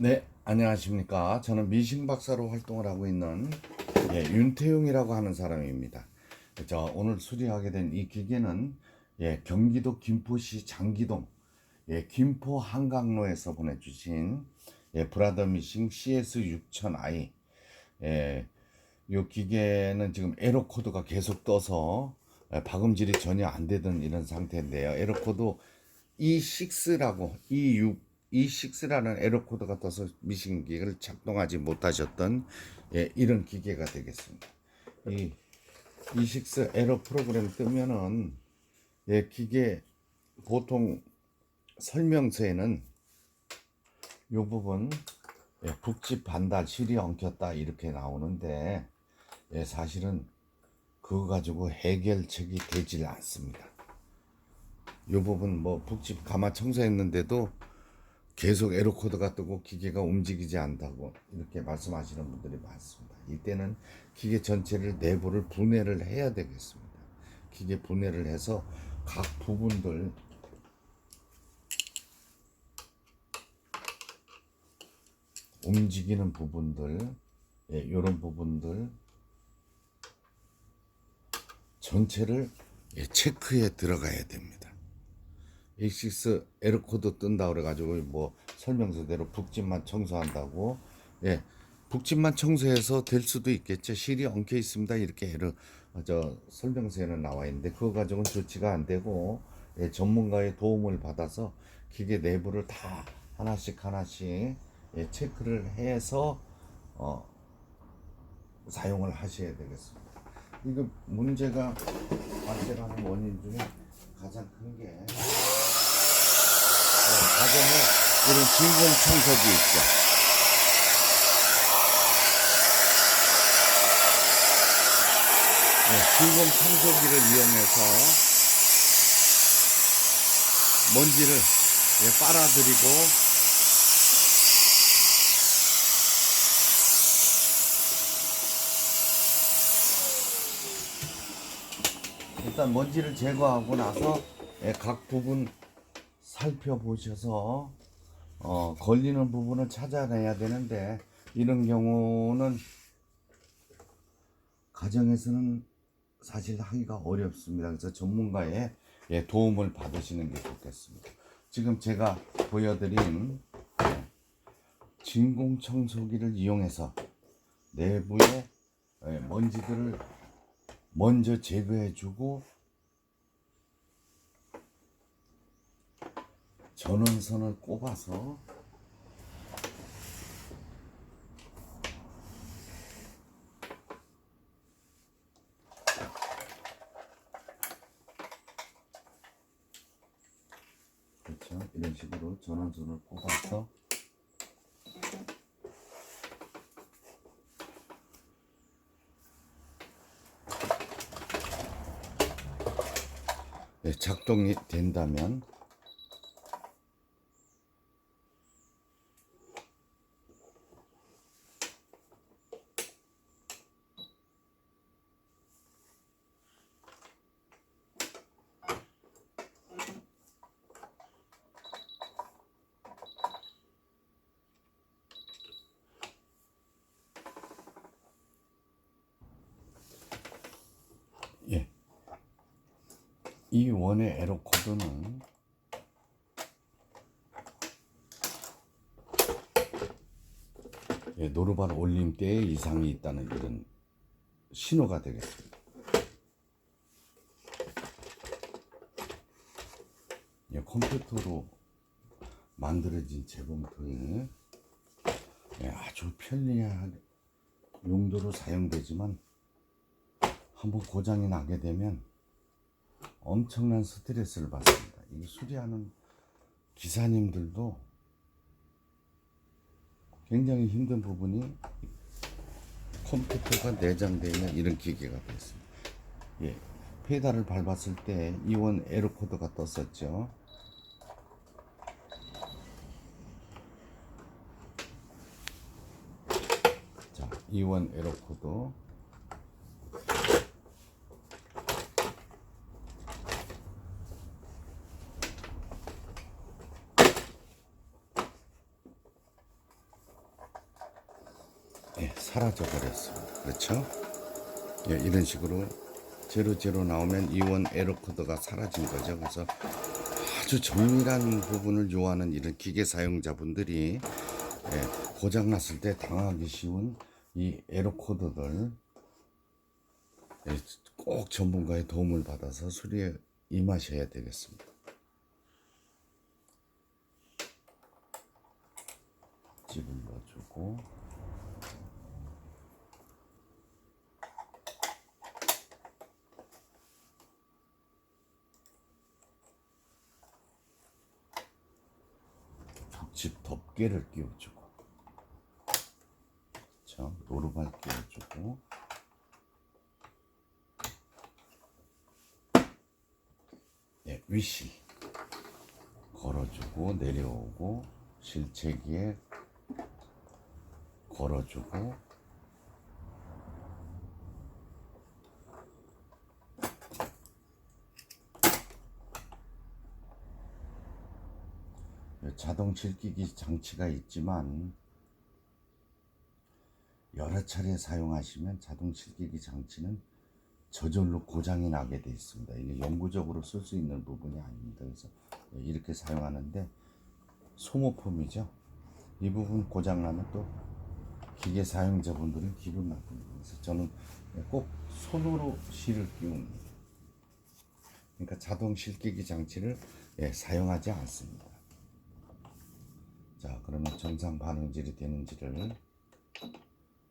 네, 안녕하십니까. 저는 미싱 박사로 활동을 하고 있는 예, 윤태용이라고 하는 사람입니다. 저 오늘 수리하게 된 이 기계는 예, 경기도 김포시 장기동 예, 김포 한강로에서 보내주신 예, 브라더 미싱 CS6000i 예, 이 기계는 지금 에러 코드가 계속 떠서 예, 박음질이 전혀 안 되던 이런 상태인데요. 에러 코드 E6라고 E6 E6라는 에러 코드가 떠서 미싱 기계를 작동하지 못하셨던 예, 이런 기계가 되겠습니다. 이 E6 에러 프로그램 뜨면은 예, 기계 보통 설명서에는 이 부분 예, 북집 반달 실이 엉켰다 이렇게 나오는데 예, 사실은 그거 가지고 해결책이 되질 않습니다. 이 부분 뭐 북집 가마 청소했는데도 계속 에러 코드가 뜨고 기계가 움직이지 않다고 이렇게 말씀하시는 분들이 많습니다. 이때는 기계 전체를 내부를 분해를 해야 되겠습니다. 기계 분해를 해서 각 부분들 움직이는 부분들 예, 이런 부분들 전체를 예, 체크에 들어가야 됩니다. A6 에러 코드 뜬다 그래가지고 뭐 설명서대로 북집만 청소한다고. 예 북집만 청소해서 될 수도 있겠죠 실이 엉켜 있습니다. 이렇게 어, 저 설명서에는 나와 있는데 그거 가지고는 조치가 안 되고 예, 전문가의 도움을 받아서 기계 내부를 다 하나씩 하나씩 예, 체크를 해서 어, 사용을 하셔야 되겠습니다. 이거 문제가 발생하는 원인 중에 가장 큰 게 가정에 이런 진공 청소기 있죠. 네, 진공 청소기를 이용해서 먼지를 예, 빨아들이고 일단 먼지를 제거하고 나서 예, 각 부분 살펴보셔서 어, 걸리는 부분을 찾아내야 되는데 이런 경우는 가정에서는 사실 하기가 어렵습니다. 그래서 전문가의 예, 도움을 받으시는 게 좋겠습니다. 지금 제가 보여드린 예, 진공 청소기를 이용해서 내부의 예, 먼지들을 먼저 제거해주고 전원선을 꼽아서 그렇죠? 이런 식으로 전원선을 꼽아서 네, 작동이 된다면 예. 이 원의 에러 코드는 예, 노르발 올림 때에 이상이 있다는 이런 신호가 되겠습니다. 예, 컴퓨터로 만들어진 재봉틀 예, 아주 편리한 용도로 사용되지만 한번 고장이 나게 되면 엄청난 스트레스를 받습니다. 이 수리하는 기사님들도 굉장히 힘든 부분이 컴퓨터가 내장되어 있는 이런 기계가 되었습니다. 예, 페달을 밟았을 때 이원 에러 코드가 떴었죠. 자, 이원 에러 코드. 예, 사라져 버렸습니다. 그렇죠? 예, 이런 식으로 제로 제로 나오면 이원 에러 코드가 사라진 거죠. 그래서 아주 정밀한 부분을 요하는 이런 기계 사용자분들이 예, 고장 났을 때 당하기 쉬운 이 에러 코드들 예, 꼭 전문가의 도움을 받아서 수리에 임하셔야 되겠습니다. 집을 넣어주고 집 덮개를 끼워주고 자 노루발 끼워주고 네, 위시 걸어주고 내려오고 실체기에 걸어주고 자동 실기기 장치가 있지만 여러 차례 사용하시면 자동 실기기 장치는 저절로 고장이 나게 돼 있습니다. 이게 영구적으로 쓸 수 있는 부분이 아닙니다. 그래서 이렇게 사용하는데 소모품이죠. 이 부분 고장 나면 또 기계 사용자분들은 기분 나쁩니다. 그래서 저는 꼭 손으로 실을 끼웁니다. 그러니까 자동 실기기 장치를 예, 사용하지 않습니다. 자, 그러면 정상 반응질이 되는지를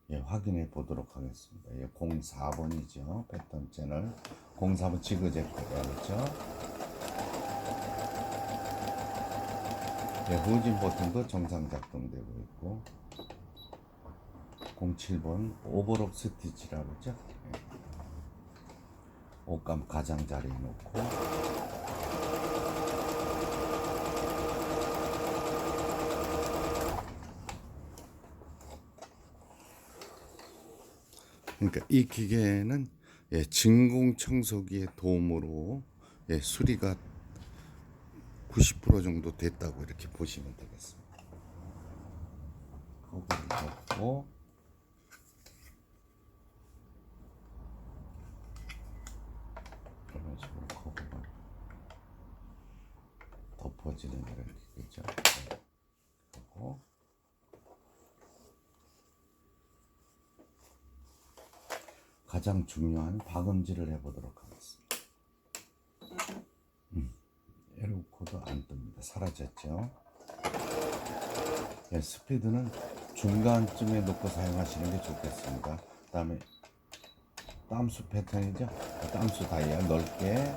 예, 확인해 보도록 하겠습니다. 예, 04번이죠. 패턴 채널. 04번 지그재그가 그렇죠. 예, 후진 버튼도 정상 작동되고 있고 07번 오버록 스티치라고 그러죠. 예. 옷감 가장자리에 놓고 그러니까 이 기계는 예, 진공 청소기의 도움으로 예, 수리가 90% 정도 됐다고 이렇게 보시면 되겠습니다. 식으로 커버가 덮어지는 이런 기계죠. 네. 그리고 가장 중요한 박음질을 해보도록 하겠습니다. 음, 에러 코드 안 뜹니다. 사라졌죠. 예, 스피드는 중간쯤에 놓고 사용하시는 게 좋겠습니다. 그 다음에 땀수 패턴이죠. 땀수 다이얼 넓게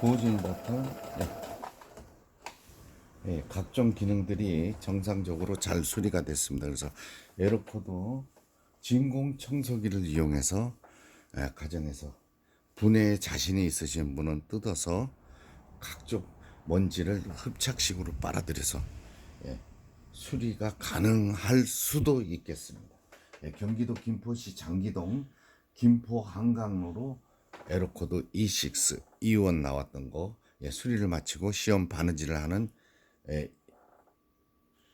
보진 버튼 예. 예, 각종 기능들이 정상적으로 잘 수리가 됐습니다. 그래서 에어코드 진공 청소기를 이용해서 예, 가정에서 분해에 자신이 있으신 분은 뜯어서 각종 먼지를 흡착식으로 빨아들여서 예, 수리가 가능할 수도 있겠습니다. 예, 경기도 김포시 장기동 김포 한강로로 에어코드 E6 E1 나왔던 거 예, 수리를 마치고 시험 바느질을 하는 예,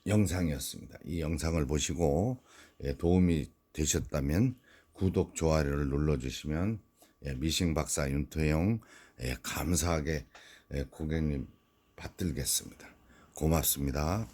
영상이었습니다. 이 영상을 보시고 예, 도움이 되셨다면 구독, 좋아요를 눌러주시면 예, 미싱 박사 윤토영 예, 감사하게 예, 고객님 받들겠습니다. 고맙습니다.